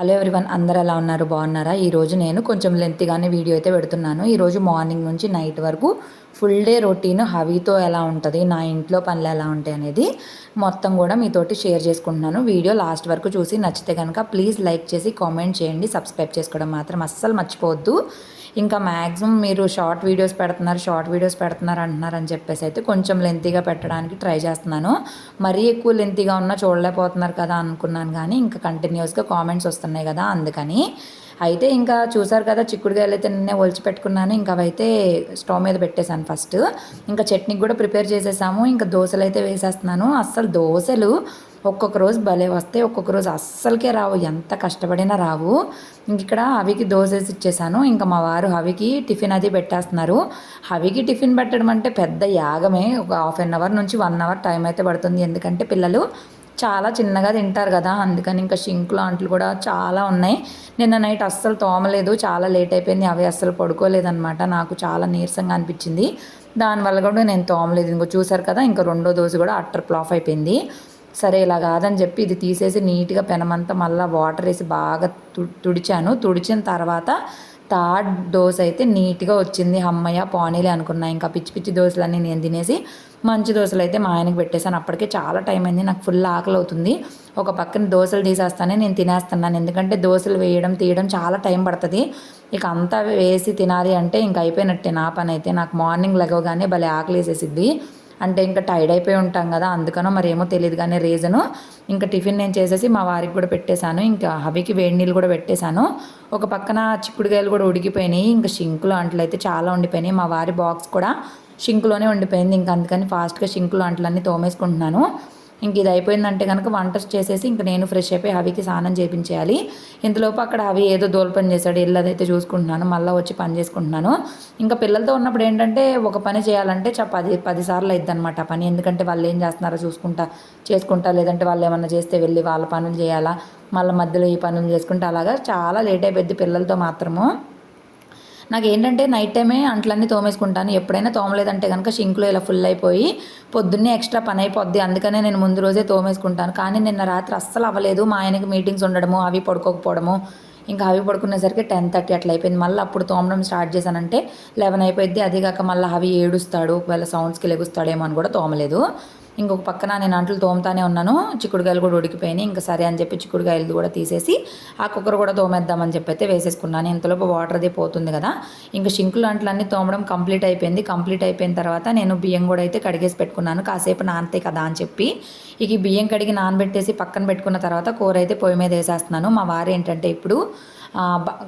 Hello everyone అందరు ఎలా ఉన్నారు? బాగున్నారా? ఈరోజు నేను కొంచెం లెంత్గానే వీడియో అయితే పెడుతున్నాను. ఈరోజు మార్నింగ్ నుంచి నైట్ వరకు ఫుల్ డే రొటీన్ హవీతో ఎలా ఉంటుంది నా ఇంట్లో పనులు ఎలా ఉంటాయి అనేది మొత్తం కూడా మీతోటి షేర్ చేసుకుంటున్నాను. వీడియో లాస్ట్ వరకు చూసి నచ్చితే కనుక ప్లీజ్ లైక్ చేసి కామెంట్ చేయండి. సబ్స్క్రైబ్ చేసుకోవడం మాత్రం అస్సలు మర్చిపోవద్దు. ఇంకా మ్యాక్సిమం మీరు షార్ట్ వీడియోస్ పెడుతున్నారు షార్ట్ వీడియోస్ పెడుతున్నారు అంటున్నారు అని చెప్పేసి అయితే కొంచెం లెంతీగా పెట్టడానికి ట్రై చేస్తున్నాను. మరీ ఎక్కువ లెంతీగా ఉన్నా చూడలేకపోతున్నారు కదా అనుకున్నాను కానీ ఇంకా కంటిన్యూస్గా కామెంట్స్ వస్తున్నాయి కదా అందుకని. అయితే ఇంకా చూసారు కదా చిక్కుడుకాయలు అయితే నిన్నే ఒలిచి పెట్టుకున్నాను. ఇంకా అవైతే స్టవ్ మీద పెట్టేశాను ఫస్ట్ ఇంకా చట్నీకి కూడా ప్రిపేర్ చేసేసాము. ఇంకా దోశలు అయితే వేసేస్తున్నాను. అస్సలు దోశలు ఒక్కొక్క రోజు భలే వస్తాయి ఒక్కొక్క రోజు అస్సలకే రావు ఎంత కష్టపడినా రావు. ఇంక ఇక్కడ హవికి డోసెస్ ఇచ్చేసాను. ఇంకా మా వారు హవికి టిఫిన్ అది పెట్టేస్తున్నారు. హవికి టిఫిన్ పెట్టడం అంటే పెద్ద యాగమే. ఒక హాఫ్ అన్ అవర్ నుంచి వన్ అవర్ టైం అయితే పడుతుంది. ఎందుకంటే పిల్లలు చాలా చిన్నగా తింటారు కదా. అందుకని ఇంకా షింకులు అంట్లు కూడా చాలా ఉన్నాయి. నిన్న నైట్ అస్సలు తోమలేదు. చాలా లేట్ అయిపోయింది. అవి అస్సలు పడుకోలేదన్నమాట. నాకు చాలా నీరసంగా అనిపించింది. దానివల్ల కూడా నేను తోమలేదు. ఇంకో చూసారు కదా ఇంకా రెండో దోశ కూడా అట్టర్ ప్లాఫ్ అయిపోయింది. సరే ఇలా కాదని చెప్పి ఇది తీసేసి నీట్గా పెనమంతా మళ్ళీ వాటర్ వేసి బాగా తు తుడిచాను. తుడిచిన తర్వాత థర్డ్ డోస్ అయితే నీట్గా వచ్చింది. అమ్మయ్య పానీలే అనుకున్నా. ఇంకా పిచ్చి పిచ్చి దోశలన్నీ నేను తినేసి మంచి దోశలు అయితే మా ఆయనకి పెట్టేశాను. అప్పటికే చాలా టైం అయింది. నాకు ఫుల్ ఆకలి అవుతుంది. ఒక పక్కన దోశలు తీసేస్తానే నేను తినేస్తున్నాను. ఎందుకంటే దోశలు వేయడం తీయడం చాలా టైం పడుతుంది. ఇక అంతా వేసి తినాలి అంటే ఇంక అయిపోయినట్టే నా పని అయితే. నాకు మార్నింగ్ లెగవగానే భలే ఆకలి వేసేసిద్ది. అంటే ఇంకా టైర్డ్ అయిపోయి ఉంటాం కదా అందుకనో మరి ఏమో తెలియదు కానీ రీజను ఇంకా టిఫిన్ నేను చేసేసి మా వారికి కూడా పెట్టేశాను ఇంకా హబీకి వేడి నీళ్ళు కూడా పెట్టేశాను. ఒక పక్కన చిక్కుడుకాయలు కూడా ఉడికిపోయినాయి ఇంకా షింకులు అంట్లు అయితే చాలా ఉండిపోయినాయి. మా వారి బాక్స్ కూడా షింకులోనే ఉండిపోయింది ఇంకా అందుకని ఫాస్ట్గా షింకులు అంట్లన్నీ తోమేసుకుంటున్నాను. ఇంక ఇది అయిపోయిందంటే కనుక వంట చేసేసి ఇంక నేను ఫ్రెష్ అయిపోయి హవికి స్నానం చేయించేయాలి ఇంతలోపు అక్కడ అవి ఏదో దోలు పని చేశాడు ఇల్లు అదైతే చూసుకుంటున్నాను మళ్ళీ వచ్చి పని చేసుకుంటున్నాను. ఇంకా పిల్లలతో ఉన్నప్పుడు ఏంటంటే ఒక పని చేయాలంటే చ పది పదిసార్లు అయిద్ది అనమాట పని. ఎందుకంటే వాళ్ళు ఏం చేస్తున్నారో చూసుకుంటా చేసుకుంటా లేదంటే వాళ్ళు ఏమన్నా చేస్తే వెళ్ళి వాళ్ళ పనులు చేయాలా మళ్ళీ మధ్యలో ఈ పనులు చేసుకుంటా అలాగా చాలా లేట్ అయిపోద్ది పిల్లలతో మాత్రము. నాకు ఏంటంటే నైట్ టైమే అంట్లన్నీ తోమేసుకుంటాను. ఎప్పుడైనా తోమలేదంటే కనుక షింక్లో ఇలా ఫుల్ అయిపోయి పొద్దున్నే ఎక్స్ట్రా పని అయిపోద్ది. అందుకనే నేను ముందు రోజే తోమేసుకుంటాను. కానీ నిన్న రాత్రి అస్సలు అవ్వలేదు. మా ఆయనకి మీటింగ్స్ ఉండడము అవి పడుకోకపోవడము. ఇంకా అవి పడుకునేసరికి టెన్ థర్టీ అట్లా అయిపోయింది. మళ్ళీ అప్పుడు తోమడం స్టార్ట్ చేశానంటే లెవెన్ అయిపోయింది అది కాక మళ్ళీ అవి ఏడుస్తాడు. ఒకవేళ సౌండ్స్కి లెగుస్తాడేమో అని కూడా తోమలేదు. ఇంకొక పక్కన నేను అంట్లు తోముతానే ఉన్నాను. చిక్కుడుకాయలు కూడా ఉడికిపోయినాయి. ఇంకా సరే అని చెప్పి చిక్కుడుకాయలు కూడా తీసేసి ఆ కుక్కర్ కూడా తోమేద్దామని చెప్పి అయితే వేసేసుకున్నాను. ఇంతలోపు వాటర్ అది పోతుంది కదా. ఇంకా షింకులు అంట్లన్నీ తోమడం కంప్లీట్ అయిపోయింది. కంప్లీట్ అయిపోయిన తర్వాత నేను బియ్యం కూడా అయితే కడిగేసి పెట్టుకున్నాను. కాసేపు నానతాయి కదా అని చెప్పి ఇక ఈ బియ్యం కడిగి నానబెట్టేసి పక్కన పెట్టుకున్న తర్వాత కూర అయితే పొయ్యి మీద వేసేస్తున్నాను. మా వారు ఏంటంటే ఇప్పుడు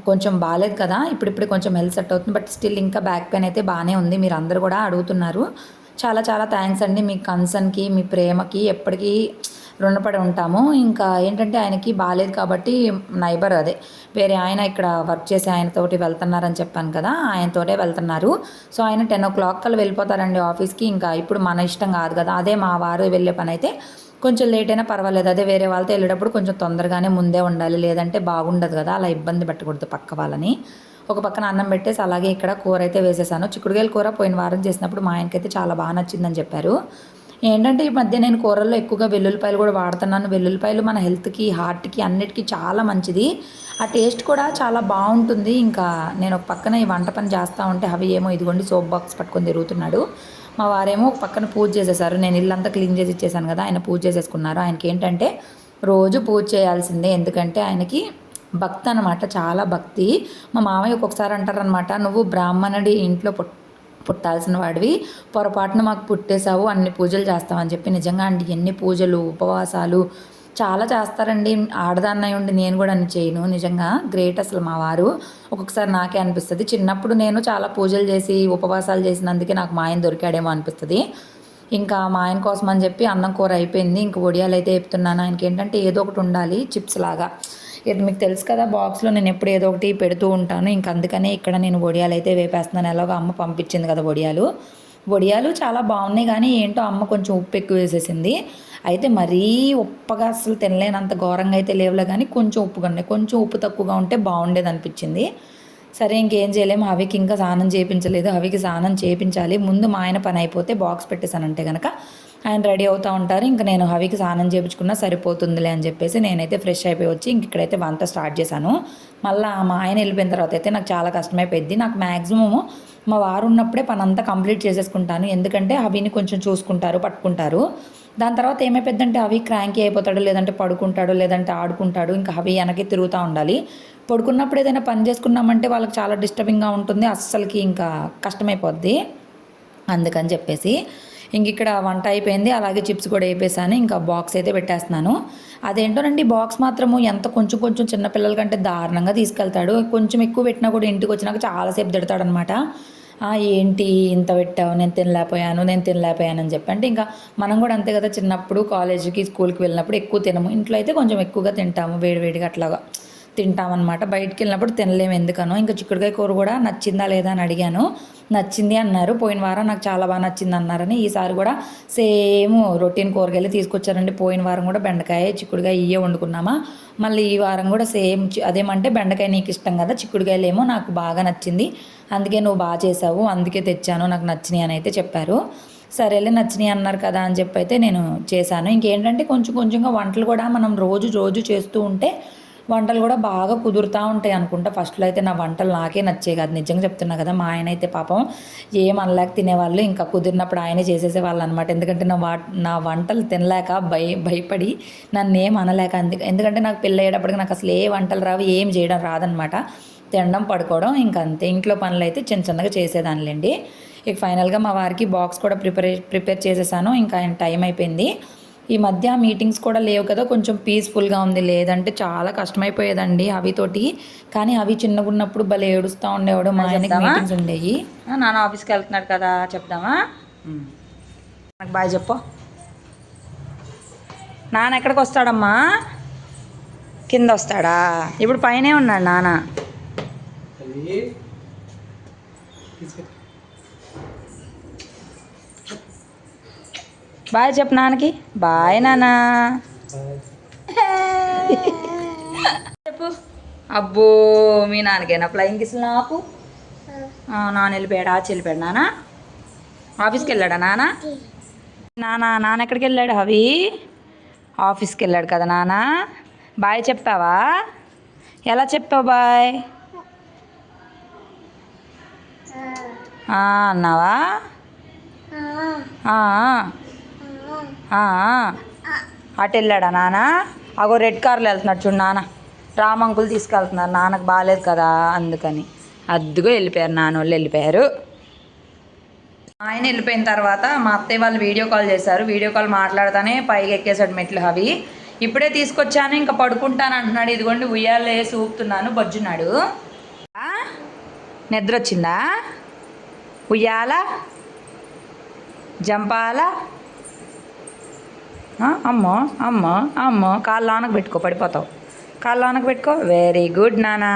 కొంచెం బాగాలేదు కదా. ఇప్పుడిప్పుడు కొంచెం హెల్త్ సెట్ అవుతుంది. బట్ స్టిల్ ఇంకా బ్యాక్ పెయిన్ అయితే బాగానే ఉంది. మీరు అందరు కూడా అడుగుతున్నారు. చాలా చాలా థ్యాంక్స్ అండి. మీ కన్సర్న్కి మీ ప్రేమకి ఎప్పటికీ రుణపడి ఉంటాము. ఇంకా ఏంటంటే ఆయనకి బాగాలేదు కాబట్టి నైబర్ అదే. వేరే ఆయన ఇక్కడ వర్క్ చేసి ఆయనతోటి వెళ్తున్నారని చెప్పాను కదా ఆయనతోటే వెళ్తున్నారు. సో ఆయన టెన్ ఓ క్లాక్ కల్లా వెళ్ళిపోతారండి ఆఫీస్కి. ఇంకా ఇప్పుడు మన ఇష్టం కాదు కదా అదే మా వారు వెళ్ళే పని అయితే కొంచెం లేట్ అయినా పర్వాలేదు. అదే వేరే వాళ్ళతో వెళ్ళేటప్పుడు కొంచెం తొందరగానే ముందే ఉండాలి. లేదంటే బాగుండదు కదా అలా ఇబ్బంది పెట్టకూడదు పక్క వాళ్ళని. ఒక పక్కన అన్నం పెట్టేసి అలాగే ఇక్కడ కూర అయితే వేసేసాను. చిక్కుడుగాయల కూర పోయిన వారం చేసినప్పుడు మా ఆయనకైతే చాలా బాగా నచ్చిందని చెప్పారు. ఏంటంటే ఈ మధ్య నేను కూరల్లో ఎక్కువగా వెల్లుల్లిపాయలు కూడా వాడుతున్నాను. వెల్లుల్లిపాయలు మన హెల్త్కి హార్ట్కి అన్నిటికీ చాలా మంచిది. ఆ టేస్ట్ కూడా చాలా బాగుంటుంది. ఇంకా నేను ఒక పక్కన ఈ వంట పని చేస్తూ ఉంటే అవి ఏమో ఇదిగోండి సోప్ బాక్స్ పట్టుకొని తిరుగుతున్నాడు. మా వారేమో ఒక పక్కన పూజ చేసేసారు. నేను ఇల్లంతా క్లీన్ చేసి ఇచ్చేసాను కదా ఆయన పూజ చేసేసుకున్నారు. ఆయనకి ఏంటంటే రోజు పూజ చేయాల్సిందే. ఎందుకంటే ఆయనకి భక్తి అనమాట చాలా భక్తి. మా మామయ్య ఒక్కొక్కసారి అంటారనమాట నువ్వు బ్రాహ్మణుడి ఇంట్లో పుట్ పుట్టాల్సిన వాడివి పొరపాటున మాకు పుట్టేశావు అన్ని పూజలు చేస్తామని చెప్పి. నిజంగా అండి ఎన్ని పూజలు ఉపవాసాలు చాలా చేస్తారండి. ఆడదాన్నయ్య ఉండి నేను కూడా అన్ని చేయను నిజంగా. గ్రేట్ అసలు మా వారు. ఒక్కొక్కసారి నాకే అనిపిస్తుంది. చిన్నప్పుడు నేను చాలా పూజలు చేసి ఉపవాసాలు చేసినందుకే నాకు మా ఆయన దొరికాడేమో అనిపిస్తుంది. ఇంకా మా ఆయన కోసం అని చెప్పి అన్నం కూర అయిపోయింది. ఇంక వడియాలు అయితే చెప్తున్నాను ఆయనకి ఏంటంటే ఏదో ఒకటి ఉండాలి చిప్స్ లాగా. ఇది మీకు తెలుసు కదా బాక్స్లో నేను ఎప్పుడు ఏదో ఒకటి పెడుతూ ఉంటాను. ఇంక అందుకనే ఇక్కడ నేను వడియాలు అయితే వేపేస్తున్నాను. ఎలాగో అమ్మ పంపించింది కదా వడియాలు. వడియాలు చాలా బాగున్నాయి కానీ ఏంటో అమ్మ కొంచెం ఉప్పు ఎక్కువ వేసేసింది. అయితే మరీ ఉప్పగా అసలు తినలేనంత ఘోరంగా అయితే లేవులే కానీ కొంచెం ఉప్పుగా ఉన్నాయి. కొంచెం ఉప్పు తక్కువగా ఉంటే బాగుండేది అనిపించింది. సరే ఇంకేం చేయలేము. హవికి ఇంకా స్నానం చేయించలేదు. హవికి స్నానం చేయించాలి. ముందు మా ఆయన పని అయిపోతే బాక్స్ పెట్టేశానంటే కనుక ఆయన రెడీ అవుతూ ఉంటారు. ఇంకా నేను హవికి స్నానం చేయించుకున్నా సరిపోతుందిలే అని చెప్పేసి నేనైతే ఫ్రెష్ అయిపోయి వచ్చి ఇంక ఇక్కడైతే వంట స్టార్ట్ చేశాను. మళ్ళీ మా ఆయన వెళ్ళిపోయిన తర్వాత అయితే నాకు చాలా కష్టమైపోయింది నాకు మ్యాక్సిమము మా వారు ఉన్నప్పుడే పని అంతా కంప్లీట్ చేసేసుకుంటాను. ఎందుకంటే అవిని కొంచెం చూసుకుంటారు పట్టుకుంటారు. దాని తర్వాత ఏమైపోద్దంటే అవి క్రాంకీ అయిపోతాడు లేదంటే పడుకుంటాడు లేదంటే ఆడుకుంటాడు. ఇంకా అవి వెనక్కి తిరుగుతూ ఉండాలి. పడుకున్నప్పుడు ఏదైనా పని చేసుకున్నామంటే వాళ్ళకి చాలా డిస్టర్బింగ్గా ఉంటుంది. అస్సలకి ఇంకా కష్టమైపోద్ది. అందుకని చెప్పేసి ఇంక ఇక్కడ వంట అయిపోయింది. అలాగే చిప్స్ కూడా వేపేసాను ఇంకా బాక్స్ అయితే పెట్టేస్తున్నాను. అదేంటోనండి బాక్స్ మాత్రము ఎంత కొంచెం కొంచెం చిన్నపిల్లల కంటే దారుణంగా తీసుకెళ్తాడు. కొంచెం ఎక్కువ పెట్టినా కూడా ఇంటికి వచ్చినాక చాలాసేపు తిడతాడు అనమాట ఏంటి ఇంత పెట్టావు? నేను తినలేకపోయాను నేను తినలేకపోయాను అని చెప్పి అంటే ఇంకా మనం కూడా అంతే కదా చిన్నప్పుడు కాలేజీకి స్కూల్కి వెళ్ళినప్పుడు ఎక్కువ తినము. ఇంట్లో అయితే కొంచెం ఎక్కువగా తింటాము వేడివేడిగా అట్లాగా. తింటామన్నమాట. బయటికి వెళ్ళినప్పుడు తినలేము ఎందుకనో. ఇంకా చిక్కుడుకాయ కూర కూడా నచ్చిందా లేదా అని అడిగాను. నచ్చింది అన్నారు. పోయిన వారం నాకు చాలా బాగా నచ్చింది అన్నారని ఈసారి కూడా సేమ్ రొటీన్ కూరగాయలు తీసుకొచ్చారండి. పోయిన వారం కూడా బెండకాయ చిక్కుడుకాయ ఇవే వండుకున్నామా. మళ్ళీ ఈ వారం కూడా సేమ్ అదేమంటే బెండకాయ నీకు ఇష్టం కదా చిక్కుడుకాయలేమో నాకు బాగా నచ్చింది. అందుకే నువ్వు బాగా చేసావు అందుకే తెచ్చాను నాకు నచ్చినాయి అని అయితే చెప్పారు. సరేలే నచ్చినాయి అన్నారు కదా అని చెప్పి అయితే నేను చేశాను. ఇంకేంటంటే కొంచెం కొంచెంగా వంటలు కూడా మనం రోజు రోజు చేస్తూ ఉంటే వంటలు కూడా బాగా కుదురుతూ ఉంటాయి అనుకుంటా. ఫస్ట్లో అయితే నా వంటలు నాకే నచ్చే కాదు. నిజంగా చెప్తున్నా కదా మా ఆయన అయితే పాపం ఏం అనలేక తినేవాళ్ళు. ఇంకా కుదిరినప్పుడు ఆయనే చేసేసేవాళ్ళు అనమాట ఎందుకంటే నా వా నా వంటలు తినలేక భయ భయపడి నన్ను ఏం అనలేక అందుకే ఎందుకంటే నాకు పెళ్ళి అయ్యేటప్పటికి నాకు అసలు ఏ వంటలు రావు ఏం చేయడం రాదనమాట తినడం పడుకోవడం ఇంకా అంతే. ఇంట్లో పనులు అయితే చిన్న చిన్నగా చేసేదానిలేండి. ఇక ఫైనల్గా మా వారికి బాక్స్ కూడా ప్రిపేర్ ప్రిపేర్ చేసేసాను. ఇంకా ఆయన టైం అయిపోయింది. ఈ మధ్య మీటింగ్స్ కూడా లేవు కదా కొంచెం పీస్ఫుల్గా ఉంది. లేదంటే చాలా కష్టమైపోయేదండి అవితోటి. కానీ అవి చిన్నగా ఉన్నప్పుడు భలే ఏడుస్తూ ఉండేవాడు. మా ఆయనకి మీటింగ్స్ ఉండేవి నాన్న ఆఫీస్కి వెళ్తున్నాడు కదా చెప్దామా? నాకు బాయ్ చెప్పు. నాన్న ఎక్కడికి వస్తాడమ్మా? కింద వస్తాడా? ఇప్పుడు పైనే ఉన్నాడు నాన్న. బాయ్ చెప్పు నాన్నకి. బాయ్ నాన్న. చెప్పు. అబ్బో మీ నాన్నకేనా ఫ్లయింగ్ కిస్లు నాకు? నాన్న వెళ్ళిపోయాడు? ఆచి వెళ్ళిపోయాడు నాన్న. ఆఫీస్కి వెళ్ళాడా నాన్న? నాన్న నాన్న ఎక్కడికి వెళ్ళాడు అవి ఆఫీస్కి వెళ్ళాడు కదా నాన్న. బాయ్ చెప్పావా ఎలా చెప్పావు బాయ్? అన్నావా? అటు వెళ్ళాడా నాన్న అగో రెడ్ కార్లో వెళ్తున్నాడు చూడు నాన్న రామంకులు తీసుకెళ్తున్నారు. నాన్నకు బాగాలేదు కదా అందుకని. అద్దుగా వెళ్ళిపోయారు. నాన్న వాళ్ళు వెళ్ళిపోయారు. ఆయన వెళ్ళిపోయిన తర్వాత మా అత్తయ్య వాళ్ళు వీడియో కాల్ చేశారు. వీడియో కాల్ మాట్లాడతానే పైకి ఎక్కేసాడు మెట్లు అవి. ఇప్పుడే తీసుకొచ్చాను ఇంకా పడుకుంటాను అంటున్నాడు. ఇదిగోండి ఉయ్యాలు వేసి ఊపుతున్నాను. బొజ్జున్నాడు. నిద్ర వచ్చిందా? ఉయ్యాల? జంపాల? అమ్మో అమ్మో అమ్మో. కాళ్ళు ఆనకు పెట్టుకో పడిపోతావు. కాళ్ళు ఆనకు పెట్టుకో. వెరీ గుడ్ నానా.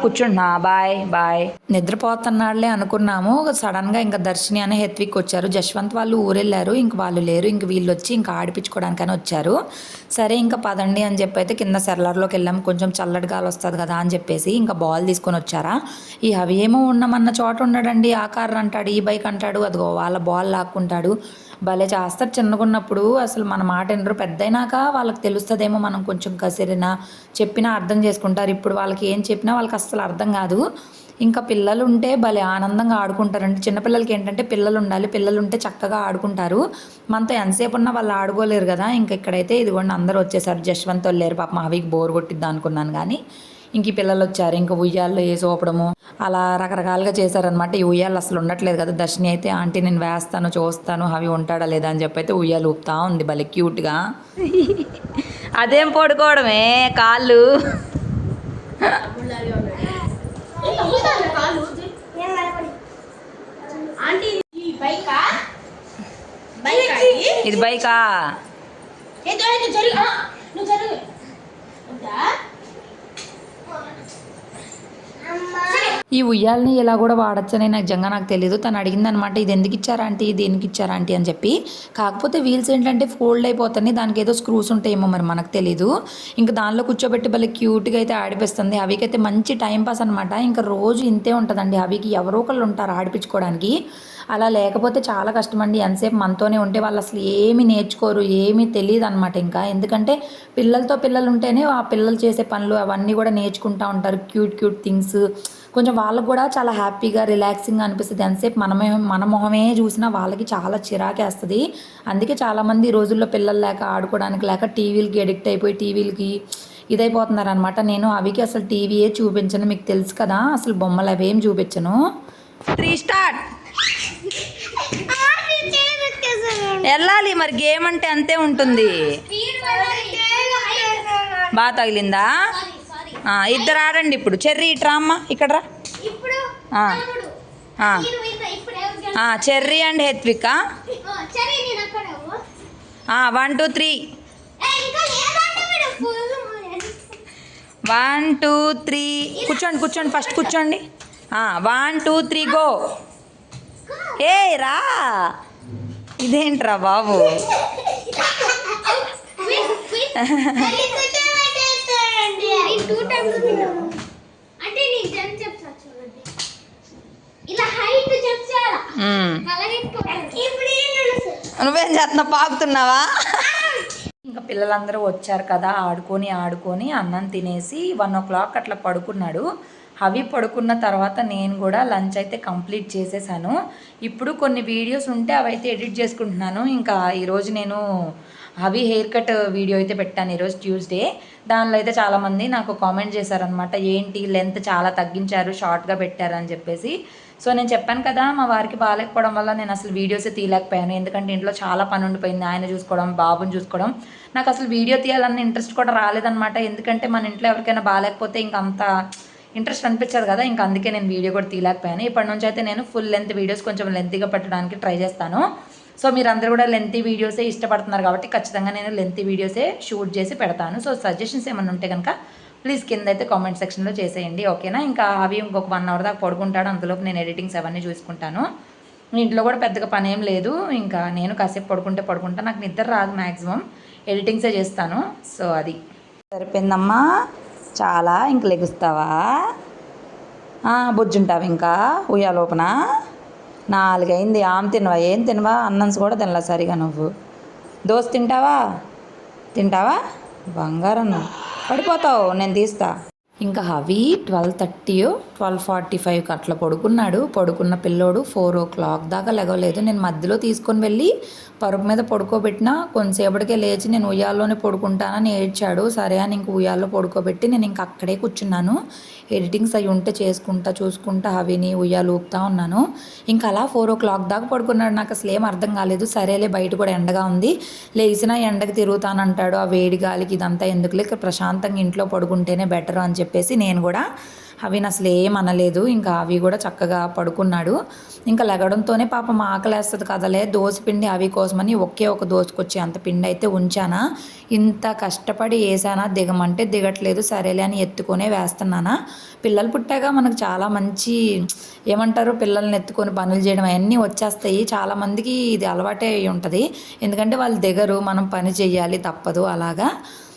కూర్చుంటున్నా బాయ్ బాయ్. నిద్రపోతున్నాడులే అనుకున్నాము. సడన్గా ఇంకా దర్శిని అనే హెత్విక్ వచ్చారు. జశ్వంత్ వాళ్ళు ఊరెళ్ళారు. ఇంక వాళ్ళు లేరు. ఇంక వీళ్ళు వచ్చి ఇంకా ఆడిపించుకోవడానికని వచ్చారు. సరే ఇంకా పదండి అని చెప్పి అయితే కింద సెర్లర్లోకి వెళ్ళాం. కొంచెం చల్లటి గాలి వస్తుంది కదా అని చెప్పేసి ఇంకా బాల్ తీసుకొని వచ్చారా. ఈ అవి ఏమో ఉన్నామన్న చోట ఉన్నాడండి. ఆ కార్ అంటాడు ఈ బైక్ అంటాడు అదిగో వాళ్ళ బాల్ లాక్కుంటాడు. భలే చేస్తారు చిన్నగా ఉన్నప్పుడు అసలు మన మాట వినరు. పెద్దయినాక వాళ్ళకి తెలుస్తుందేమో మనం కొంచెం కసిరినా చెప్పినా అర్థం చేసుకుంటారు. ఇప్పుడు వాళ్ళకి ఏం చెప్పినా వాళ్ళకి అసలు అర్థం కాదు. ఇంకా పిల్లలు ఉంటే భలే ఆనందంగా ఆడుకుంటారండి. చిన్నపిల్లలకి ఏంటంటే పిల్లలు ఉండాలి పిల్లలు ఉంటే చక్కగా ఆడుకుంటారు. మనతో ఎంతసేపు ఉన్నా వాళ్ళు ఆడుకోలేరు కదా. ఇంకా ఇక్కడైతే ఇదిగోండి అందరూ వచ్చేసారు. జశ్వంత్ వాళ్ళు లేరు. పాప మావికి బోర్ కొట్టిద్దా అనుకున్నాను కానీ ఇంక ఈ పిల్లలు వచ్చారు. ఇంకా ఉయ్యాల్లో వేసి ఊపడము అలా రకరకాలుగా చేశారనమాట ఈ ఉయ్యాలు అసలు ఉండట్లేదు కదా. దర్శిని అయితే ఆంటీ నేను వేస్తాను చూస్తాను అవి ఉంటాడా లేదా? అని చెప్పి అయితే ఉయ్యాలు ఊపుతా ఉంది భలే క్యూట్గా. అదేం పడుకోవడమే? కాళ్ళు. ఇది బైకా ఏ దొర నువ్వు జరుగు ఆ, నువ్వు జరుగు వద్దా ఈ ఉయ్యాలని ఇలా కూడా వాడచ్చని నాకు జంగా నాకు తెలియదు తను అడిగిందనమాట ఇది ఎందుకు ఇచ్చారా ఆంటీ? దేనికి ఇచ్చారా ఆంటీ? అని చెప్పి. కాకపోతే వీల్స్ ఏంటంటే ఫోల్డ్ అయిపోతుంది దానికి ఏదో స్క్రూస్ ఉంటాయేమో మరి మనకు తెలీదు. ఇంకా దానిలో కూర్చోబెట్టి భలే క్యూట్గా అయితే ఆడిపిస్తుంది. అవికైతే మంచి టైం పాస్ అనమాట ఇంకా రోజు ఇంతే ఉంటుందండి. అవికి ఎవరో ఒకళ్ళు ఉంటారు ఆడిపించుకోవడానికి. అలా లేకపోతే చాలా కష్టం అండి ఎంతసేపు మనతోనే ఉంటే వాళ్ళు అసలు ఏమీ నేర్చుకోరు ఏమీ తెలియదు అనమాట ఇంకా. ఎందుకంటే పిల్లలతో పిల్లలు ఉంటేనే ఆ పిల్లలు చేసే పనులు అవన్నీ కూడా నేర్చుకుంటూ ఉంటారు. Cute cute things. కొంచెం వాళ్ళకు కూడా చాలా హ్యాపీగా రిలాక్సింగ్గా అనిపిస్తుంది. ఎంతసేపు మనమే మన మొహమే చూసినా వాళ్ళకి చాలా చిరాకేస్తుంది. అందుకే చాలామంది ఈ రోజుల్లో పిల్లలు లేక ఆడుకోవడానికి లేక టీవీలకి ఎడిక్ట్ అయిపోయి టీవీలకి ఇదైపోతున్నారు అనమాట నేను అవికి అసలు టీవీయే చూపించను. మీకు తెలుసు కదా అసలు బొమ్మలు అవేం చూపించను. త్రీ స్టార్ట్ వెళ్ళాలి మరి గేమ్ అంటే అంతే ఉంటుంది. బాగా తగిలిందా? ఇద్దరు ఆడండి ఇప్పుడు. చెర్రీ ఇట్రా అమ్మ ఇక్కడ Cherry and Hethvika. One two three. One two three. కూర్చోండి కూర్చోండి ఫస్ట్ కూర్చోండి. One two three go. ఏ రా. ఇదేంట్రా బాబు? తెలుసు నువ్వేం చేస్తున్నావు పాకుతున్నావా ఇంకా పిల్లలందరూ వచ్చారు కదా ఆడుకొని ఆడుకొని అన్నం తినేసి వన్ ఓ క్లాక్ అట్లా పడుకున్నాడు. అవి పడుకున్న తర్వాత నేను కూడా లంచ్ అయితే కంప్లీట్ చేసేసాను. ఇప్పుడు కొన్ని వీడియోస్ ఉంటే అవి అయితే ఎడిట్ చేసుకుంటున్నాను. ఇంకా ఈరోజు నేను అవి హెయిర్ కట్ వీడియో అయితే పెట్టాను ఈరోజు ట్యూస్డే. దానిలో అయితే చాలామంది నాకు కామెంట్ చేశారనమాట ఏంటి లెంత్ చాలా తగ్గించారు షార్ట్గా పెట్టారని చెప్పేసి. సో నేను చెప్పాను కదా మా వారికి బాగాలేకపోవడం వల్ల నేను అసలు వీడియోసే తీయలేకపోయాను. ఎందుకంటే ఇంట్లో చాలా పని ఉండిపోయింది ఆయన చూసుకోవడం బాబుని చూసుకోవడం. నాకు అసలు వీడియో తీయాలన్న ఇంట్రెస్ట్ కూడా రాలేదనమాట ఎందుకంటే మన ఇంట్లో ఎవరికైనా బాగాలేకపోతే ఇంక అంత ఇంట్రెస్ట్ అనిపించదు కదా ఇంకా అందుకే నేను వీడియో కూడా తీయలేకపోయాను. ఇప్పటి నుంచి అయితే నేను ఫుల్ లెంత్ వీడియోస్ కొంచెం లెంతీగా పెట్టడానికి ట్రై చేస్తాను. సో మీరు కూడా లెంతీ వీడియోసే ఇష్టపడుతున్నారు కాబట్టి ఖచ్చితంగా నేను లెంతీ వీడియోసే షూట్ చేసి పెడతాను. సో సజెషన్స్ ఏమైనా ఉంటే కనుక ప్లీజ్ కింద అయితే కామెంట్ సెక్షన్లో చేసేయండి ఓకేనా ఇంకా అవి ఇంకొక వన్ అవర్ దాకా పడుకుంటాడు అందులోపు నేను ఎడిటింగ్స్ అవన్నీ చూసుకుంటాను. ఇంట్లో కూడా పెద్దగా పని ఏం లేదు ఇంకా నేను కాసేపు పడుకుంటే పడుకుంటా నాకు నిద్ర రాదు మ్యాక్సిమం ఎడిటింగ్సే చేస్తాను సో అది. సరిపోయిందమ్మా. చాలా ఇంక లెగుస్తావా? బొజ్జుంటావు ఇంకా ఉయ్యాలోపన నాలుగైంది ఆమె తినవా? ఏం తినవా? అన్నం కూడా తినలా సరిగా నువ్వు. దోశ తింటావా? తింటావా? బంగారం పడిపోతావు నేను తీస్తా. ఇంకా అవి ట్వెల్వ్ థర్టీ ట్వెల్వ్ ఫార్టీ ఫైవ్కి అట్లా పడుకున్నాడు. పడుకున్న పిల్లోడు ఫోర్ ఓ క్లాక్ దాకా లెగవలేదు నేను మధ్యలో తీసుకొని వెళ్ళి పరుపు మీద పడుకోబెట్టిన కొంతసేపటికే లేచి నేను ఉయ్యాల్లోనే పడుకుంటానని ఏడ్చాడు. సరే అని ఇంక ఉయ్యాల్లో పడుకోబెట్టి నేను ఇంక అక్కడే కూర్చున్నాను. ఎడిటింగ్స్ అవి ఉంటే చేసుకుంటా చూసుకుంటా అవిని ఉయ్యాలు ఊపుతా ఉన్నాను. ఇంకా అలా ఫోర్ ఓ క్లాక్ దాకా పడుకున్నాడు. నాకు అసలు ఏం అర్థం కాలేదు. సరేలే బయట కూడా ఎండగా ఉంది. లేచినా ఎండకి తిరుగుతానంటాడు. ఆ వేడి గాలికి ఇదంతా ఎందుకులే లేక ప్రశాంతంగా ఇంట్లో పడుకుంటేనే బెటర్ అని చెప్పేసి నేను కూడా అవిని అసలు ఏం అనలేదు. ఇంకా అవి కూడా చక్కగా పడుకున్నాడు. ఇంకా లెగడంతోనే పాపం ఆకలేస్తుంది కదలే. దోశ పిండి అవి కోసమని ఒకే ఒక దోసుకొచ్చి అంత పిండి అయితే ఉంచానా. ఇంత కష్టపడి వేసానా దిగమంటే దిగట్లేదు. సరేలే అని ఎత్తుకొనే వేస్తున్నానా. పిల్లలు పుట్టాక మనకు చాలా మంచి ఏమంటారు? పిల్లల్ని ఎత్తుకొని పనులు చేయడం అవన్నీ వచ్చేస్తాయి. చాలామందికి ఇది అలవాటే ఉంటుంది. ఎందుకంటే వాళ్ళు దిగరు. మనం పని చేయాలి తప్పదు అలాగా.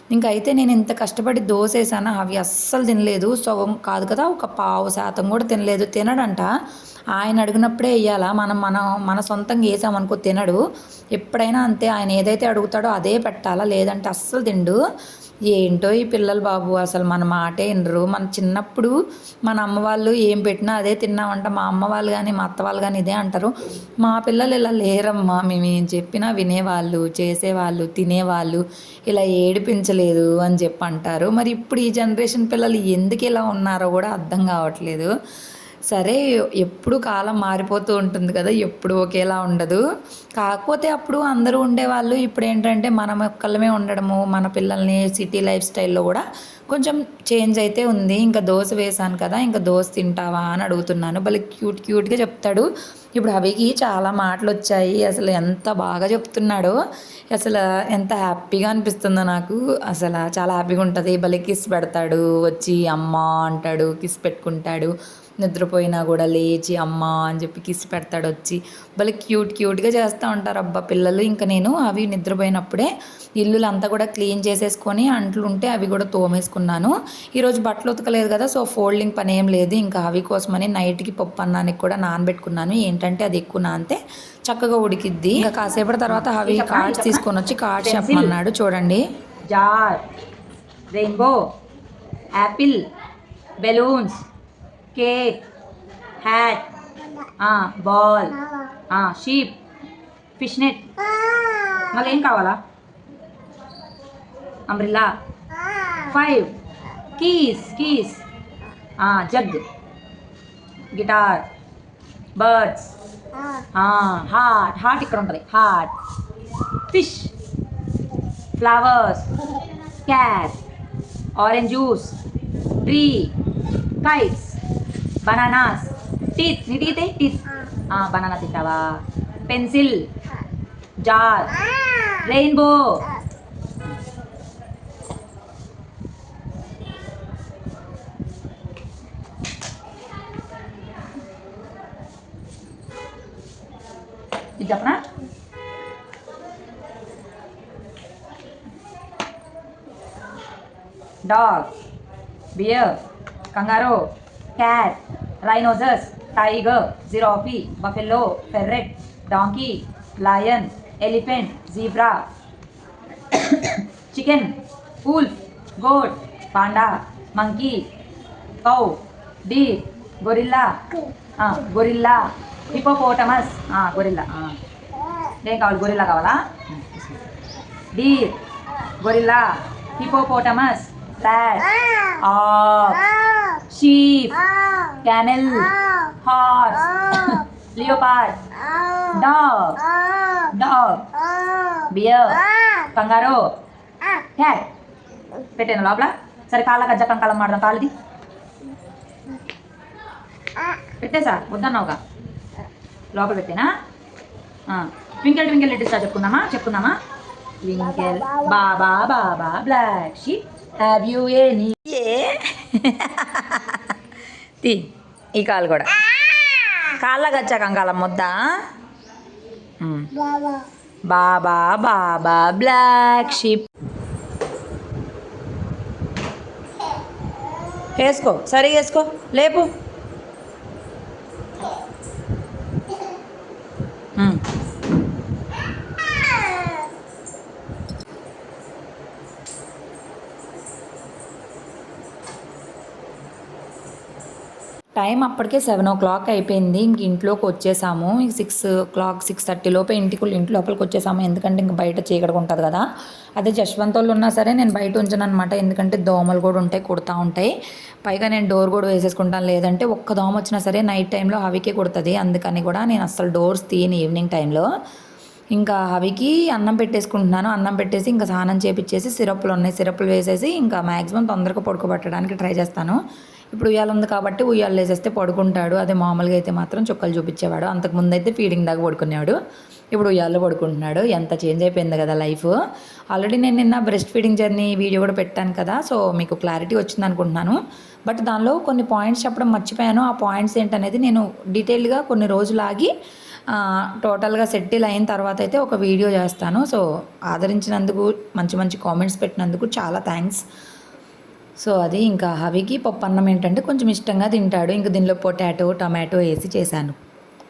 ఇంకా అయితే నేను ఇంత కష్టపడి దోశ వేసాను అవి అస్సలు తినలేదు. సగం కాదు కదా ఒక పావు శాతం కూడా తినలేదు. తినడంట. ఆయన అడిగినప్పుడే వేయాలా మనం మనం మన సొంతంగా వేసామనుకో తినడు. ఎప్పుడైనా అంతే ఆయన ఏదైతే అడుగుతాడో అదే పెట్టాలా? లేదంటే అస్సలు తిండు. ఏంటో ఈ పిల్లలు బాబు అసలు మన మాటే వినరు మన చిన్నప్పుడు మన అమ్మ వాళ్ళు ఏం పెట్టినా అదే తిన్నామంట. మా అమ్మ వాళ్ళు కానీ మా అత్త వాళ్ళు కానీ ఇదే అంటారు. మా పిల్లలు ఇలా లేరమ్మా. మేము ఏం చెప్పినా వినేవాళ్ళు చేసేవాళ్ళు తినేవాళ్ళు ఇలా ఏడిపించలేదు అని చెప్పి అంటారు మరి ఇప్పుడు ఈ జనరేషన్ పిల్లలు ఎందుకు ఇలా ఉన్నారో కూడా అర్థం కావట్లేదు. సరే ఎప్పుడు కాలం మారిపోతూ ఉంటుంది కదా ఎప్పుడు ఒకేలా ఉండదు. కాకపోతే అప్పుడు అందరూ ఉండేవాళ్ళు ఇప్పుడు ఏంటంటే మనం ఒక్కళ్ళమే ఉండడము మన పిల్లల్ని సిటీ లైఫ్ స్టైల్లో కూడా కొంచెం చేంజ్ అయితే ఉంది. ఇంకా దోశ వేసాను కదా ఇంకా దోశ తింటావా అని అడుగుతున్నాను. భలే క్యూట్ క్యూట్గా చెప్తాడు. ఇప్పుడు అవికి చాలా మాటలు వచ్చాయి అసలు ఎంత బాగా చెప్తున్నాడో అసలు ఎంత హ్యాపీగా అనిపిస్తుందో నాకు. అసలు చాలా హ్యాపీగా ఉంటుంది. భలే కిస్ పెడతాడు. వచ్చి అమ్మ అంటాడు కిస్ పెట్టుకుంటాడు. నిద్రపోయినా కూడా లేచి అమ్మ అని చెప్పి కిస్ పెడతాడు వచ్చి. భలే క్యూట్ క్యూట్గా చేస్తూ ఉంటారు. అబ్బా పిల్లలు ఇంకా నేను అవి నిద్రపోయినప్పుడే ఇల్లులు అంతా కూడా క్లీన్ చేసేసుకొని అంట్లు ఉంటే అవి కూడా తోమేసుకున్నాను. ఈరోజు బట్టలు ఉతకలేదు కదా సో ఫోల్డింగ్ పని ఏం లేదు. ఇంకా అవి కోసమని నైట్కి పప్పు అన్నానికి కూడా నానబెట్టుకున్నాను. ఏంటంటే అది ఎక్కువ నానితే చక్కగా ఉడికిద్ది. ఇంకా కాసేపటి తర్వాత అవి కార్డ్స్ తీసుకొని వచ్చి కార్డ్స్ చెప్పమన్నాడు. చూడండి. Jar rainbow apple balloons. Cake hat ball sheep fish net మళ్ళీ ఏం కావాలా? Umbrella five keys keys jug guitar birds heart heart ఇక్కడ ఉంటుంది. Heart fish flowers cat orange juice tree kites bananas teeth నీ టీత్ టీత్ బనానా తింటావా pencil jar rainbow ఇది చెప్పనా dog, bear, kangaroo, cat, rhinoceros, tiger, giraffe, buffalo, ferret, donkey, lion, elephant, zebra, chicken, wolf, goat, panda, monkey, cow, deer, gorilla, ah, gorilla, hippopotamus, ah, gorilla, ah. ఏం కావాలి gorilla కావాలా deer gorilla hippopotamus rat ox sheep. camel. horse. leopard. dog. dog. bear. Kangaroo cat పెట్టాను లోపల? సరే కాళ్ళ గజ్జ కంకాలం మాడదాం. కాళ్ళది. పెట్టేసా వద్దన్నావుగా. లోపల పెట్టేనా? ట్వింకెల్ ట్వింకెల్ లిటిల్ స్టార్ చెప్పుకుందామా? చెప్పుకుందామా? Twinkle baa baa black sheep have you any తీ ఈ కాలు కూడా. కాళ్ళ గచ్చా కంకాలం ముద్ద. బాబా బాబా బ్లాక్ షీప్ వేసుకో సరే వేసుకో. లేపు. టైం అప్పటికే సెవెన్ ఓ క్లాక్ అయిపోయింది. ఇంక ఇంట్లోకి వచ్చేసాము. సిక్స్ క్లాక్ సిక్స్ థర్టీ లోపే ఇంటికి ఇంటి లోపలికి వచ్చేసాము. ఎందుకంటే ఇంక బయట చీకటిగా ఉంటుంది కదా. అదే జశ్వంత్ వాళ్ళు ఉన్నా సరే నేను బయట ఉంచాను అనమాట ఎందుకంటే దోమలు కూడా ఉంటాయి కుడతా ఉంటాయి. పైగా నేను డోర్ కూడా వేసేసుకుంటాను. లేదంటే ఒక్క దోమ వచ్చినా సరే నైట్ టైంలో హవికే కుడుతుంది. అందుకని కూడా నేను అస్సలు డోర్స్ తీయను ఈవినింగ్ టైంలో. ఇంకా అవికి అన్నం పెట్టేసుకుంటున్నాను. అన్నం పెట్టేసి ఇంకా స్నానం చేపించేసి సిరప్లు ఉన్నాయి. సిరప్లు వేసేసి ఇంకా మ్యాక్సిమం తొందరగా పడుకోబెట్టడానికి ట్రై చేస్తాను. ఇప్పుడు ఉయ్యాల ఉంది కాబట్టి ఉయ్యాలు వేసేస్తే పడుకుంటాడు. అదే మామూలుగా అయితే మాత్రం చుక్కలు చూపించేవాడు. అంతకుముందు అయితే ఫీడింగ్ దాకా పడుకునేవాడు. ఇప్పుడు ఉయ్యాల్లో పడుకుంటున్నాడు. ఎంత చేంజ్ అయిపోయింది కదా లైఫ్. ఆల్రెడీ నేను నిన్న బ్రెస్ట్ ఫీడింగ్ జర్నీ వీడియో కూడా పెట్టాను కదా. సో మీకు క్లారిటీ వచ్చింది అనుకుంటున్నాను. బట్ దానిలో కొన్ని పాయింట్స్ చెప్పడం మర్చిపోయాను. ఆ పాయింట్స్ ఏంటనేది నేను డీటెయిల్గా కొన్ని రోజులు ఆగి టోటల్గా సెటిల్ అయిన తర్వాత అయితే ఒక వీడియో చేస్తాను. సో ఆదరించినందుకు మంచి మంచి కామెంట్స్ పెట్టినందుకు చాలా థ్యాంక్స్ సో అది ఇంకా హవికి పప్పు అన్నం ఏంటంటే కొంచెం ఇష్టంగా తింటాడు. ఇంకా దీనిలో పొటాటో టమాటో వేసి చేశాను.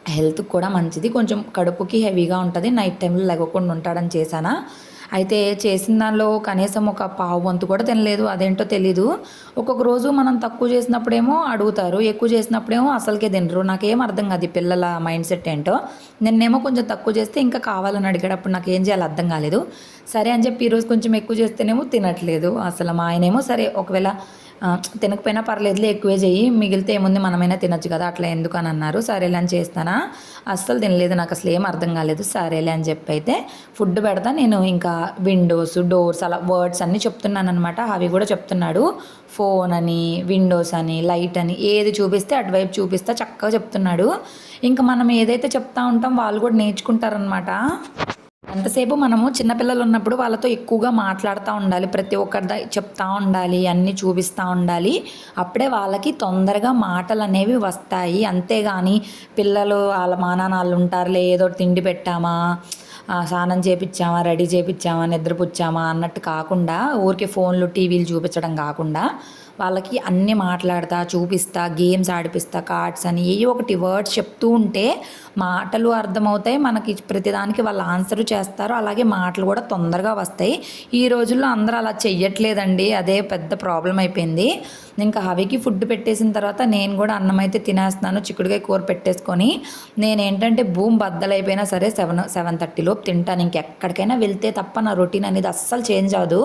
హెల్త్కి కూడా మంచిది. కొంచెం కడుపుకి హెవీగా ఉంటుంది. నైట్ టైంలో లెగకుండా ఉంటాడని చేశానా. అయితే చేసిన దానిలో కనీసం ఒక పావు వంతు కూడా తినలేదు. అదేంటో తెలీదు. ఒక్కొక్క రోజు మనం తక్కువ చేసినప్పుడేమో అడుగుతారు. ఎక్కువ చేసినప్పుడేమో అసలుకే తినరు. నాకేం అర్థం కాదు పిల్లల మైండ్ సెట్ ఏంటో. నిన్నేమో కొంచెం తక్కువ చేస్తే ఇంకా కావాలని అడిగేటప్పుడు నాకు ఏం చేయాలో అర్థం కాలేదు. సరే అని చెప్పి ఈరోజు కొంచెం ఎక్కువ చేస్తేనేమో తినట్లేదు. అసలు మా ఆయనేమో సరే ఒకవేళ తినకపోయినా పర్లేదులే ఎక్కువే చెయ్యి. మిగిలితే ఏముంది మనమైనా తినచ్చు కదా అట్లా ఎందుకు అని అన్నారు. సరేలే అని చేస్తానా. అస్సలు తినలేదు నాకు అసలు ఏం అర్థం కాలేదు. సరేలే అని చెప్పి అయితే ఫుడ్ పెడతా. నేను ఇంకా విండోస్ డోర్స్ అలా వర్డ్స్ అన్నీ చెప్తున్నాను అనమాట అవి కూడా చెప్తున్నాడు. ఫోన్ అని విండోస్ అని లైట్ అని ఏది చూపిస్తే అటువైపు చూపిస్తా చక్కగా చెప్తున్నాడు. ఇంకా మనం ఏదైతే చెప్తా ఉంటాం వాళ్ళు కూడా నేర్చుకుంటారనమాట ఎంతసేపు మనము చిన్నపిల్లలు ఉన్నప్పుడు వాళ్ళతో ఎక్కువగా మాట్లాడుతూ ఉండాలి. ప్రతి ఒక్కరి చెప్తా ఉండాలి అన్నీ చూపిస్తూ ఉండాలి. అప్పుడే వాళ్ళకి తొందరగా మాటలు అనేవి వస్తాయి. అంతేగాని పిల్లలు వాళ్ళ మానానాళ్ళు ఉంటారులే ఏదో ఒకటి తిండి పెట్టామా స్నానం చేపించామా రెడీ చేపించామా నిద్రపుచ్చామా అన్నట్టు కాకుండా ఊరికే ఫోన్లు టీవీలు చూపించడం కాకుండా వాళ్ళకి అన్నీ మాట్లాడతా చూపిస్తా గేమ్స్ ఆడిపిస్తా కార్డ్స్ అని ఏ ఒకటి వర్డ్స్ చెప్తూ ఉంటే మాటలు అర్థమవుతాయి. మనకి ప్రతిదానికి వాళ్ళు ఆన్సర్ చేస్తారు. అలాగే మాటలు కూడా తొందరగా వస్తాయి. ఈ రోజుల్లో అందరూ అలా చెయ్యట్లేదండి. అదే పెద్ద ప్రాబ్లం అయిపోయింది. ఇంకా హవికి ఫుడ్ పెట్టేసిన తర్వాత నేను కూడా అన్నం అయితే తినేస్తున్నాను. చిక్కుడుకాయ కూర పెట్టేసుకొని నేను ఏంటంటే భూమి బద్దలైపోయినా సరే సెవెన్ సెవెన్ థర్టీలోపు తింటాను. ఇంకెక్కడికైనా వెళ్తే తప్ప నా రొటీన్ అనేది అస్సలు చేంజ్ అవ్వదు.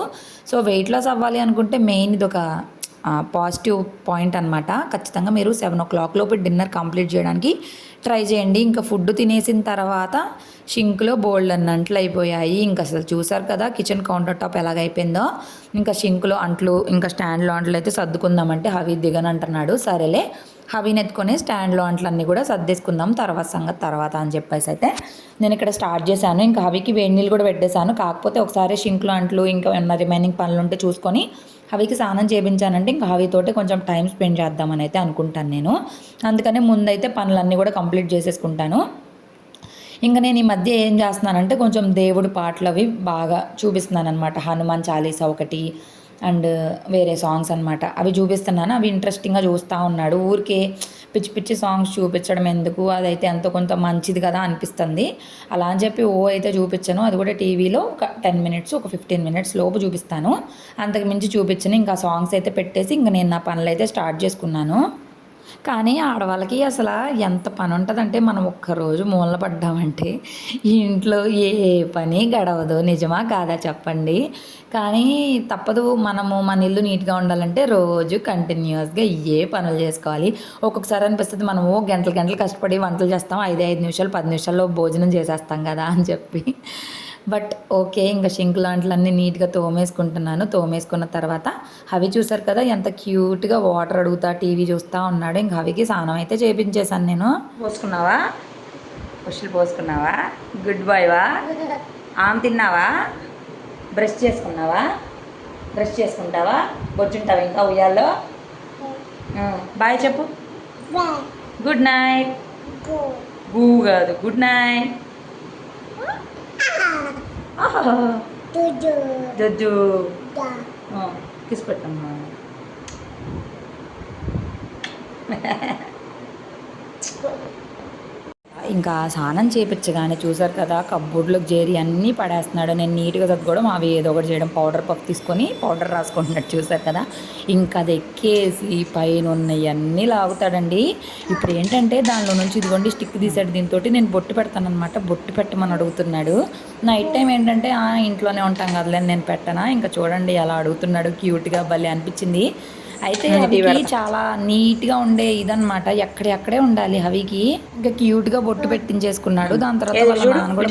సో వెయిట్ లాస్ అవ్వాలి అనుకుంటే మెయిన్ ఇది ఒక పాజిటివ్ పాయింట్ అనమాట ఖచ్చితంగా మీరు సెవెన్ ఓ క్లాక్ లోపు డిన్నర్ కంప్లీట్ చేయడానికి ట్రై చేయండి. ఇంకా ఫుడ్ తినేసిన తర్వాత షింక్లో బోల్డ్ అన్న అంట్లు అయిపోయాయి. ఇంకా అసలు చూసారు కదా కిచెన్ కౌంటర్ టాప్ ఎలాగైపోయిందో. ఇంకా షింక్లో అంట్లు ఇంకా స్టాండ్లో అంట్లు అయితే సర్దుకుందామంటే హవి దిగనంటున్నాడు సరేలే హవిని ఎత్తుకొని స్టాండ్లో అంట్లన్నీ కూడా సర్దేసుకుందాం తర్వాత సంగతి తర్వాత అని చెప్పేసి అయితే నేను ఇక్కడ స్టార్ట్ చేశాను. ఇంకా హవికి వేడి నీళ్ళు కూడా పెట్టేశాను. కాకపోతే ఒకసారి షింక్లో అంట్లు ఇంకా ఏమైనా రిమైనింగ్ పనులు ఉంటే చూసుకొని హవికి స్నానం చేయించానంటే ఇంకా హవితోటే కొంచెం టైం స్పెండ్ చేద్దామని అయితే అనుకుంటాను నేను. అందుకనే ముందైతే పనులన్నీ కూడా కంప్లీట్ చేసేసుకుంటాను. ఇంకా నేను ఈ మధ్య ఏం చేస్తున్నానంటే కొంచెం దేవుడి పాటలు అవి బాగా చూపిస్తున్నాను అనమాట హనుమాన్ చాలీసా ఒకటి అండ్ వేరే సాంగ్స్ అనమాట అవి చూపిస్తున్నాను. అవి ఇంట్రెస్టింగ్గా చూస్తూ ఉన్నాడు. ఊరికే పిచ్చి పిచ్చి సాంగ్స్ చూపించడం ఎందుకు? అదైతే ఎంతో కొంత మంచిది కదా అనిపిస్తుంది. అలా అని చెప్పి ఓ అయితే చూపించను. అది కూడా టీవీలో ఒక టెన్ మినిట్స్ ఒక ఫిఫ్టీన్ మినిట్స్ లోపు చూపిస్తాను. అంతకు మించి చూపించను. ఇంకా సాంగ్స్ అయితే పెట్టేసి ఇంకా నేను నా పనులు అయితే స్టార్ట్ చేసుకున్నాను. కానీ ఆడవాళ్ళకి అసలు ఎంత పని ఉంటుందంటే మనం ఒక్కరోజు మూలన పడ్డామంటే ఇంట్లో ఏ పని గడవదు. నిజమా కాదా చెప్పండి? కానీ తప్పదు. మనము మన ఇల్లు నీట్గా ఉండాలంటే రోజు కంటిన్యూస్గా ఏ పనులు చేసుకోవాలి. ఒక్కొక్కసారి అనిపిస్తుంది మనము గంటలు గంటలు కష్టపడి వంటలు చేస్తాం. ఐదు ఐదు నిమిషాలు పది నిమిషాల్లో భోజనం చేసేస్తాం కదా అని చెప్పి. బట్ ఓకే ఇంకా షింక్ లాంటివన్నీ నీట్గా తోమేసుకుంటున్నాను. తోమేసుకున్న తర్వాత హవి చూసారు కదా ఎంత క్యూట్గా వాటర్ అడుగుతా టీవీ చూస్తూ ఉన్నాడు. ఇంక హవికి స్నానం అయితే చేపించేశాను నేను. పోసుకున్నావా? పుష్లు పోసుకున్నావా? గుడ్ బాయ్వా ఆమె తిన్నావా? బ్రష్ చేసుకున్నావా? బ్రష్ చేసుకుంటావా? బొచ్చుంటావా ఇంకా ఉయ్యాల్లో? బాయ్ చెప్పు. Good night. గూ కాదు good night. జడ్జు కిస్ పెట్టమ్మా ఇంకా స్నానం చేయించగానే చూసారు కదా కబ్బోర్డ్లోకి చేరి అన్నీ పడేస్తున్నాడు. నేను నీట్గా చదువుకోవడం అవి ఏదో ఒకటి చేయడం పౌడర్ పఫ్ తీసుకొని పౌడర్ రాసుకుంటున్నట్టు చూసారు కదా. ఇంకా అది ఎక్కేసి పైన ఉన్నవన్నీ లాగుతాడండి. ఇప్పుడు ఏంటంటే దానిలో నుంచి ఇదిగోండి స్టిక్ తీసాడు. దీంతో నేను బొట్టు పెడతానమాట బొట్టు పెట్టమని అడుగుతున్నాడు. నైట్ టైం ఏంటంటే "ఆ, ఇంట్లోనే ఉంటాం కదలే నేను పెట్టనా? ఇంకా చూడండి అలా అడుగుతున్నాడు. క్యూట్గా భలే అనిపించింది. అయితే హవికి చాలా నీట్గా ఉండే ఇదన్నమాట. ఎక్కడెక్కడే ఉండాలి హవికి. ఇంకా క్యూట్గా బొట్టు పెట్టించేసుకున్నాడు దాని తర్వాత వాళ్ళ నాన్న కూడా.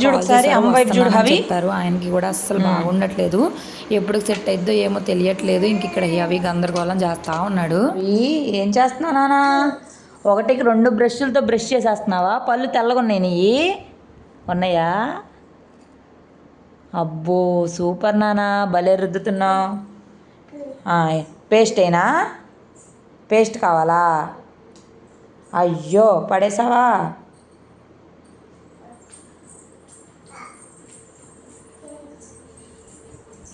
చెప్పారు. ఆయనకి కూడా అస్సలు బాగుండట్లేదు. ఎప్పుడు సెట్ అయిద్దో ఏమో తెలియట్లేదు. ఇంక ఇక్కడ హవి గందరగోళం చేస్తా ఉన్నాడు. ఏం చేస్తున్నావు నానా? ఒకటికి రెండు బ్రష్లతో బ్రష్ చేసేస్తున్నావా? పళ్ళు తెల్లగా ఉన్నాయి నీయి. ఉన్నాయా? అబ్బో సూపర్ నానా. భలే రుద్దుతున్నావు. పేస్టేనా? పేస్ట్ కావాలా? అయ్యో పడేసావా?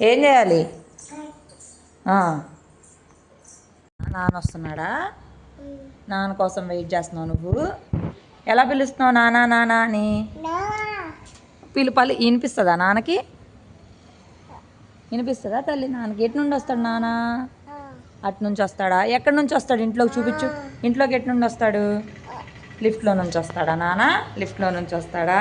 ఏం చేయాలి? నాన్న వస్తున్నాడా? నాన్న కోసం వెయిట్ చేస్తున్నావు నువ్వు. ఎలా పిలుస్తున్నావు నానా నానా అని పిలుపాలి వినిపిస్తుందా నాన్నకి? వినిపిస్తుందా తల్లి నాన్నకి? ఎటు నుండి వస్తాడు నానా అటు నుంచి వస్తాడా ఎక్కడి నుంచి వస్తాడు ఇంట్లోకి చూపించు. ఇంట్లోకి ఎటు నుండి వస్తాడు లిఫ్ట్లో నుంచి వస్తాడా నాన్న లిఫ్ట్లో నుంచి వస్తాడా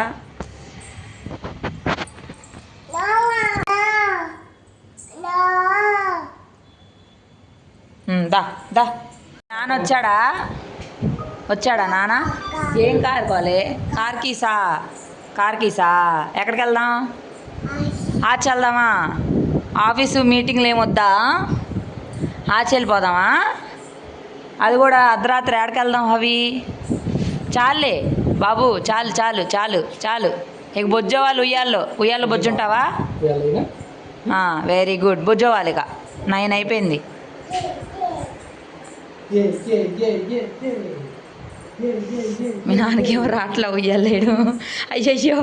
దా దా. నాన్న వచ్చాడా వచ్చాడా నాన్న ఏం కారు కోలే కార్ కీసా? కార్ కీసా? ఎక్కడికి వెళ్దాం ఆచి వెళ్దామా ఆఫీసు మీటింగ్లు ఏమొద్దా ఆచి వెళ్ళిపోదామా అది కూడా అర్ధరాత్రి ఎక్కడికి వెళ్దాం అవి చాలే బాబు చాలు చాలు చాలు చాలు. ఇక బొజ్జోవాలి ఉయ్యాల్లో ఉయ్యాల్లో బొజ్జుంటావా? వెరీ గుడ్ బుజ్జోవాలి ఇక. నైన్ అయిపోయింది. మీ నాన్నకి ఎవరు రాట్లా ఉయ్యాలేడు? అయ్యయ్యో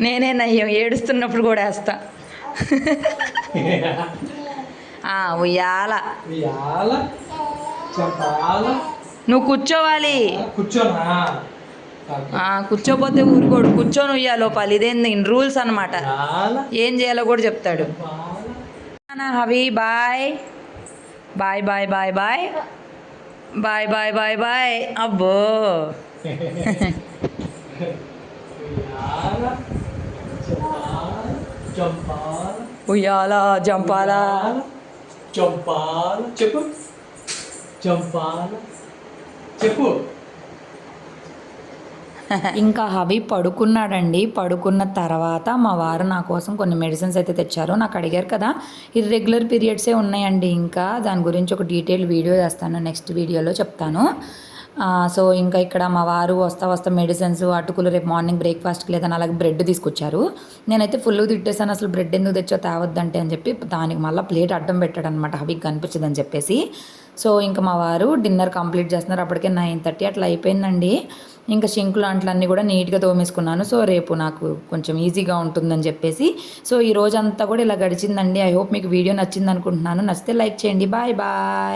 నేనేనయ్యో ఏడుస్తున్నప్పుడు కూడా వేస్తా. ఉయ్యాల. ఉయ్యాల చెప్పాల నువ్వు కూర్చోవాలి. కూర్చోనా? కూర్చోపోతే ఊరుకోడు. కూర్చొని ఉయ్యాలి లోపాలి. ఇదేంది? రూల్స్ అనమాట ఏం చేయాలో కూడా చెప్తాడు. హవి bye. Bye bye bye bye. Bye bye bye bye. అబ్బో. ఉయ్యాలా జంపాలా చంపాల. చెప్పు. చంపాల. చెప్పు. ఇంకా హవి పడుకున్నాడండి. పడుకున్న తర్వాత మా వారు నా కోసం కొన్ని మెడిసిన్స్ అయితే తెచ్చారు. నాకు అడిగారు కదా ఇర్రెగ్యులర్ పీరియడ్సే ఉన్నాయండి ఇంకా? దాని గురించి ఒక డీటెయిల్ వీడియో చేస్తాను. నెక్స్ట్ వీడియోలో చెప్తాను. సో ఇంకా ఇక్కడ మా వారు వస్తా వస్తా మెడిసిన్స్ అటుకులు రేపు మార్నింగ్ బ్రేక్ఫాస్ట్కి లేదని అలాగే బ్రెడ్ తీసుకొచ్చారు. నేనైతే ఫుల్ తిట్టేసాను అసలు బ్రెడ్ ఎందుకు తెచ్చో తేవద్దంటే అని చెప్పి దానికి మళ్ళీ ప్లేట్ అడ్డం పెట్టాడు అనమాట హవికి కనిపించదని చెప్పేసి. సో ఇంకా మా వారు డిన్నర్ కంప్లీట్ చేస్తున్నారు అప్పటికే నైన్ థర్టీ అట్లా అయిపోయిందండి. ఇంకా షింకు లాంట్లన్నీ కూడా నీట్గా తోమేసుకున్నాను సో రేపు నాకు కొంచెం ఈజీగా ఉంటుందని చెప్పేసి. సో ఈ రోజంతా కూడా ఇలా గడిచిందండి ఐ హోప్ మీకు వీడియో నచ్చింది అనుకుంటున్నాను నచ్చితే లైక్ చేయండి బాయ్ బాయ్